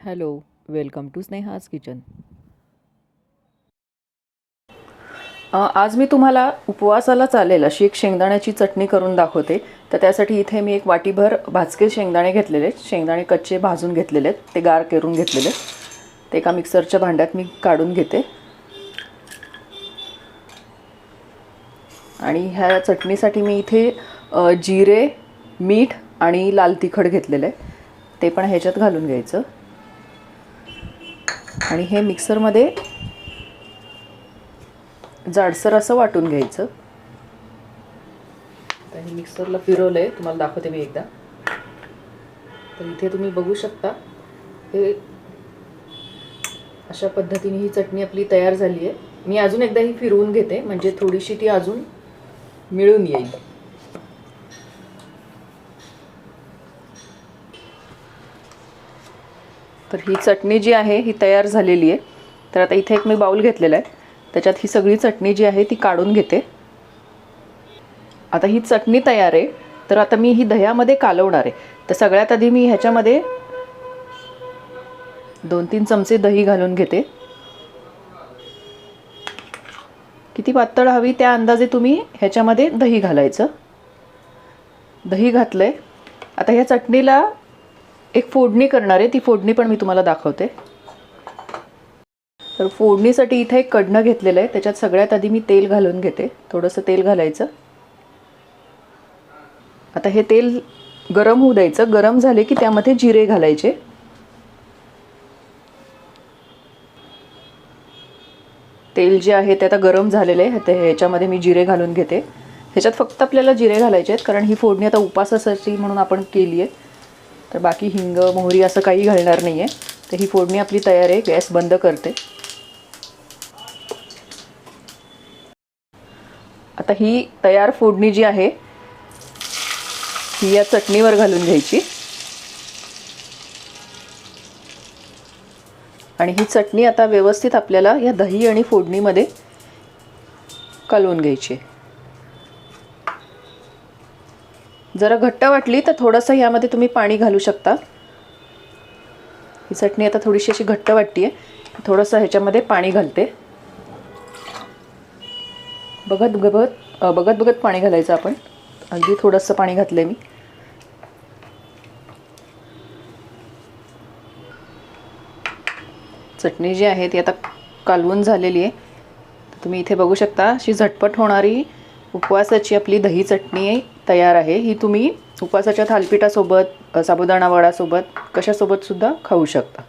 Hello welcome to Sneha's kitchen. आज मी तुम्हाला उपवासाला चालेल अशी एक शेंगदाण्याची चटणी करून दाखवते. तर त्यासाठी इथे मी एक वाटीभर भाजके शेंगदाणे घेतलेले आहेत. शेंगदाणे कच्चे भाजून घेतलेले आहेत. ते गार करून घेतलेले आहेत. ते एका मिक्सरच्या भांड्यात मी काढून घेते. आणि ह्या चटणीसाठी मी इथे जिरे मीठ आणि लाल तिखट घेतलेलं आहे. ते पण ह्याच्यात घालून घ्यायचं. आणि हे मिक्सरमध्ये जाडसर असं वाटून घ्यायचं. आता हे मिक्सरला फिरवलं आहे तुम्हाला दाखवते मी एकदा. तर इथे तुम्ही बघू शकता हे अशा पद्धतीने ही चटणी आपली तयार झाली आहे मी अजून एकदा ही फिरवून घेते म्हणजे थोडीशी ती अजून मिळून येईल. तर ही चटणी जी आहे ही तयार झालेली आहे. तर आता इथे एक मी बाऊल घेतलेला आहे. त्याच्यात ही सगळी चटणी जी आहे ती काढून घेते. आता ही चटणी तयार आहे. तर आता मी ही दह्यामध्ये कालवणार आहे. तर सगळ्यात आधी मी ह्याच्यामध्ये दोन तीन चमचे दही घालून घेते. किती पातळ हवी त्या अंदाजे तुम्ही ह्याच्यामध्ये दही घालायचं. दही घातलंय. आता ह्या चटणीला एक फोडणी करणार आहे. ती फोडणी पण मी तुम्हाला दाखवते. तर फोडणीसाठी इथे एक कडणं घेतलेलं आहे. त्याच्यात सगळ्यात आधी मी तेल घालून घेते. थोडंसं तेल घालायचं. आता हे तेल गरम होऊ द्यायचं. गरम झाले की त्यामध्ये जिरे घालायचे. तेल जे आहे ते आता गरम झालेलं आहे. ते ह्याच्यामध्ये मी जिरे घालून घेते. ह्याच्यात फक्त आपल्याला जिरे घालायचे आहेत. कारण ही फोडणी आता उपासासाठी म्हणून आपण केली आहे. तर बाकी हिंग मोहरी असं काही घालणार नाही आहे तर ही फोडणी आपली तयार आहे गॅस बंद करते. आता ही तयार फोडणी जी आहे ही या चटणीवर घालून घ्यायची. आणि ही चटणी आता व्यवस्थित आपल्याला या दही आणि फोडणीमध्ये कालवून घ्यायची आहे. जरा घट्ट वाटली तर थोडंसं ह्यामध्ये तुम्ही पाणी घालू शकता. ही चटणी आता थोडीशी अशी घट्ट वाटते आहे थोडंसं ह्याच्यामध्ये पाणी घालते. बघत बघत बघत बघत पाणी घालायचं आपण. अगदी थोडंसं पाणी घातलं आहे मी. चटणी जी आहे ती आता कालवून झालेली आहे. तुम्ही इथे बघू शकता अशी झटपट होणारी उपवासाची आपली दही चटणी तयार आहे. ही तुम्ही उपवासाच्या थालपिठासोबत साबुदाणा वडासोबत कशासोबतसुद्धा खाऊ शकता.